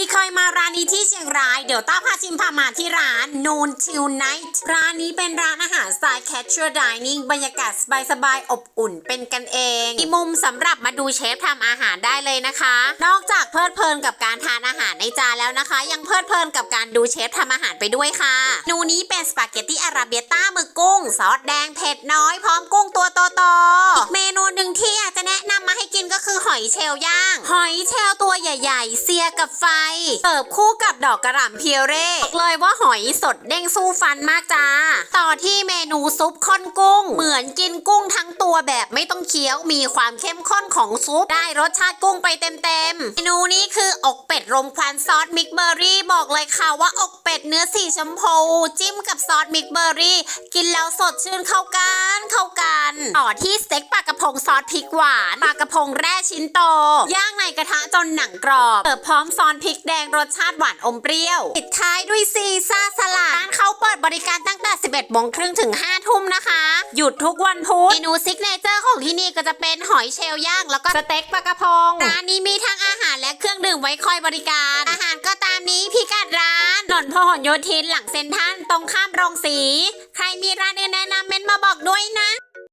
ีเคยมาร้านนี้ที่เชียงราย เดี๋ยวต้าพาชิมพามาที่ร้าน Noon Till Night ร้านนี้เป็นร้านอาหารสไตล์ casual dining บรรยากาศสบายๆอบอุ่นเป็นกันเอง มีมุมสำหรับมาดูเชฟทำอาหารได้เลยนะคะ นอกจากเพลิดเพลินกับการทานอาหารในจานแล้วนะคะ ยังเพลิดเพลินกับการดูเชฟทำอาหารไปด้วยค่ะนูนี้เป็นสปาเกตตี้อาราเบียต้ามือกุ้งซอสแดงเผ็ดน้อยพร้อมกุ้งตัว อหอยเชลล์ย่าง หอยเชลล์ตัวใหญ่ๆ เสียกับไฟเสิร์ฟคู่กับดอกกระหล่ำเพียวเร่บอกเลยว่าหอยสดเด้งสู้ฟันมากจ้า ต่อที่เมนูซุปข้นกุ้ง เหมือนกินกุ้งทั้งตัวแบบไม่ต้องเคี้ยวมีความเข้มข้นของซุป ได้รสชาติกุ้งไปเต็มๆ เมนูนี้คือ อกเป็ดรมควันซอสมิกเบอร์รี่บอกเลยค่ะว่าอกเป็ดเนื้อสีชมพู จิ้มกับซอสมิกเบอร์รี่ กินแล้วสดชื่นเข้ากันเข้ากัน ต่อที่สเต็กปลากระพงซอสพริกหวานปลากระพงแร่ชิ้นโต ย่างในกระทะจนหนังกรอบเสิร์ฟพร้อมซอสพริกแดงรสชาติหวานอมเปรี้ยว ปิดท้ายด้วยซีซ่าสลัดร้านเขาเปิดบริการตั้งแต่ 11โมงครึ่งถึง 5 ทุ่มนะคะ หยุดทุกวันพุธเมนูซิกเนเจอร์ของที่นี่ก็จะเป็นหอยเชลล์ย่าง แล้วก็สเต็กปลากระพงร้านนี้มีทั้งอาหารและเครื่องดื่มไว้คอยบริการ อาหารก็ตามนี้พิกัดร้านนนพหลโยธินหลังเซ็นทรัลตรงข้ามโรงสี ใครมีร้าน